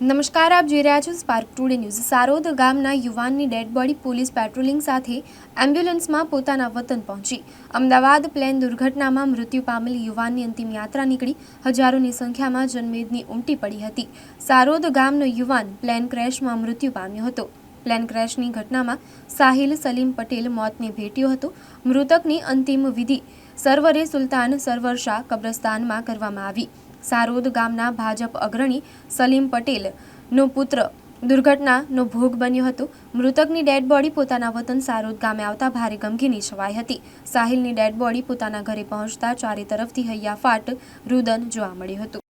નમસ્કાર, આપ જોઈ રહ્યા છો સ્પાર્ક ટુડે ન્યૂઝ સારોદ ગામના યુવાનની ડેડ બોડી પોલીસ પેટ્રોલિંગ સાથે એમ્બ્યુલન્સમાં પોતાના વતન પહોંચી. અમદાવાદ પ્લેન દુર્ઘટનામાં મૃત્યુ પામેલી યુવાનની અંતિમ યાત્રા નીકળી. હજારોની સંખ્યામાં જનમેદની ઉમટી પડી હતી. સારોદ ગામનો યુવાન પ્લેન ક્રેશમાં મૃત્યુ પામ્યો હતો. પ્લેન ક્રેશની ઘટનામાં સાહિલ સલીમ પટેલ મોતને ભેટ્યો હતો. મૃતકની અંતિમ વિધિ સર્વરે સુલતાન સરવર શાહ કબ્રસ્તાનમાં કરવામાં આવી. સારોદ ગામના ભાજપ અગ્રણી સલીમ પટેલનો પુત્ર. દુર્ઘટનાનો ભોગ બન્યો હતો. મૃતકની ડેડ બોડી પોતાના વતન સારોદ ગામે આવતા ભારે ગમગીની છવાઈ હતી. સાહિલની ડેડ બોડી પોતાના ઘરે પહોંચતા ચારે તરફથી હૈયાફાટ રુદન જોવા મળ્યું હતું.